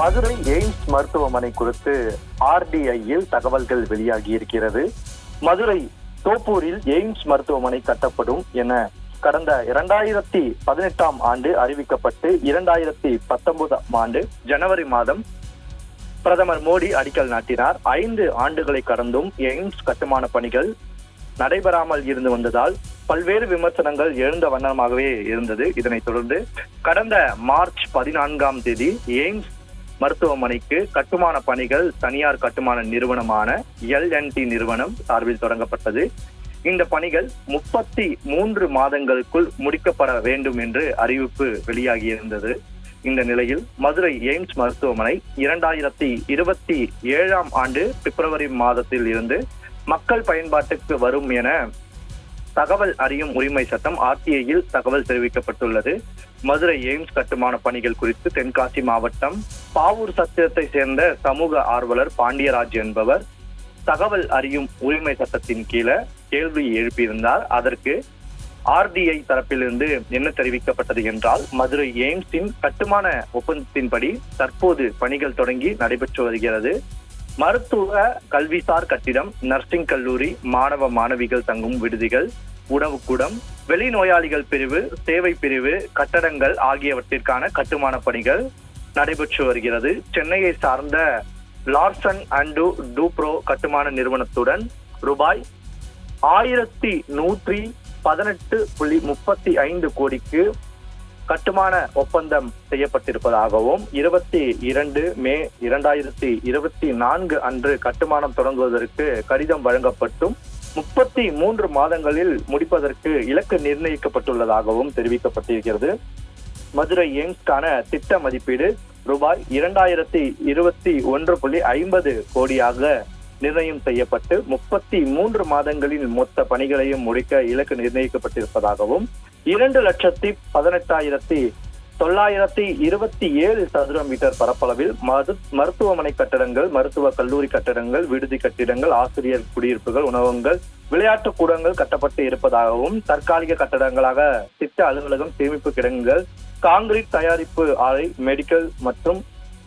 Madurai AIIMS மருத்துவமனை குறித்து ஆர்டிஐயில் தகவல்கள் வெளியாகி இருக்கிறது மதுரை தோப்பூரில் எய்ம்ஸ் மருத்துவமனை கட்டப்படும் என கடந்த இரண்டாயிரத்தி பதினெட்டாம் ஆண்டு அறிவிக்கப்பட்டு இரண்டாயிரத்தி பத்தொன்பதாம் ஆண்டு ஜனவரி மாதம் பிரதமர் மோடி அடிக்கல் நாட்டினார். ஐந்து ஆண்டுகளை கடந்தும் எய்ம்ஸ் கட்டுமான பணிகள் நடைபெறாமல் இருந்து வந்ததால் பல்வேறு விமர்சனங்கள் எழுந்த வண்ணமாகவே இருந்தது. இதனைத் தொடர்ந்து கடந்த மார்ச் பதினான்காம் தேதி எய்ம்ஸ் மருத்துவமனைக்கு கட்டுமான பணிகள் தனியார் கட்டுமான நிறுவனமான எல்என்டி நிறுவனம் சார்பில் தொடங்கப்பட்டது. இந்த பணிகள் முப்பத்தி மூன்று மாதங்களுக்குள் முடிக்கப்பட வேண்டும் என்று அறிவிப்பு வெளியாகியிருந்தது. இந்த நிலையில் மதுரை எய்ம்ஸ் மருத்துவமனை இரண்டாயிரத்தி இருபத்தி ஏழாம் ஆண்டு பிப்ரவரி மாதத்தில் இருந்து மக்கள் பயன்பாட்டுக்கு வரும் என தகவல் அறியும் உரிமை சட்டம் ஆர்டிஐயில் தகவல் தெரிவிக்கப்பட்டுள்ளது. மதுரை எய்ம்ஸ் கட்டுமான பணிகள் குறித்து தென்காசி மாவட்டம் பாவூர் சத்திரத்தை சேர்ந்த சமூக ஆர்வலர் பாண்டியராஜ் என்பவர் தகவல் அறியும் உரிமை சட்டத்தின் கீழே கேள்வி எழுப்பியிருந்தார். அதற்கு ஆர்டிஐ தரப்பிலிருந்து என்ன தெரிவிக்கப்பட்டது என்றால் மதுரை எய்ம்ஸின் கட்டுமான ஒப்பந்தத்தின்படி தற்போது பணிகள் தொடங்கி நடைபெற்று வருகிறது. மருத்துவ கல்விசார் கட்டிடம் நர்சிங் கல்லூரி மாணவ மாணவிகள் தங்கும் விடுதிகள் உணவுக்கூடம் வெளிநோயாளிகள் பிரிவு சேவை பிரிவு கட்டடங்கள் ஆகியவற்றிற்கான கட்டுமான பணிகள் நடைபெற்று வருகிறது. சென்னையை சார்ந்த லார்சன் அண்டு டூப்ரோ கட்டுமான நிறுவனத்துடன் ரூபாய் ஆயிரத்தி நூற்றி பதினெட்டு புள்ளி முப்பத்தி ஐந்து கோடிக்கு கட்டுமான ஒப்பந்தம் செய்யப்பட்டிருப்பதாகவும் இருபத்தி இரண்டு மே இரண்டாயிரத்தி இருபத்தி நான்கு அன்று கட்டுமானம் தொடங்குவதற்கு கடிதம் வழங்கப்பட்டும் முப்பத்தி மூன்று மாதங்களில் முடிப்பதற்கு இலக்கு நிர்ணயிக்கப்பட்டுள்ளதாகவும் தெரிவிக்கப்பட்டிருக்கிறது. மதுரை எய்ம்ஸ்க்கான திட்ட மதிப்பீடு ரூபாய் இரண்டாயிரத்தி இருபத்தி ஒன்று புள்ளி ஐம்பது கோடியாக நிர்ணயம் செய்யப்பட்டு முப்பத்தி மூன்று மாதங்களில் மொத்த பணிகளையும் முடிக்க இலக்கு நிர்ணயிக்கப்பட்டிருப்பதாகவும் இரண்டு லட்சத்தி பதினெட்டாயிரத்தி தொள்ளாயிரத்தி இருபத்தி ஏழு சதுர மீட்டர் பரப்பளவில் மது மருத்துவமனை கட்டடங்கள் மருத்துவ கல்லூரி கட்டடங்கள் விடுதி கட்டிடங்கள் ஆசிரியர் குடியிருப்புகள் உணவகங்கள் விளையாட்டு கூடங்கள் கட்டப்பட்டு இருப்பதாகவும் தற்காலிக கட்டடங்களாக திட்ட அலுவலகம் சேமிப்பு கிடங்குகள் காங்கிரீட் தயாரிப்பு ஆலை மெடிக்கல் மற்றும்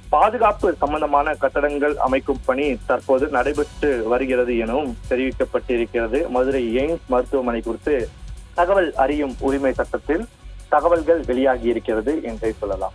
பாதுகாப்பு சம்பந்தமான கட்டடங்கள் அமைக்கும் பணி தற்போது நடைபெற்று வருகிறது எனவும் தெரிவிக்கப்பட்டிருக்கிறது. மதுரை எய்ம்ஸ் மருத்துவமனை குறித்து தகவல் அறியும் உரிமை சட்டத்தில் தகவல்கள் வெளியாகி இருக்கிறது என்றே சொல்லலாம்.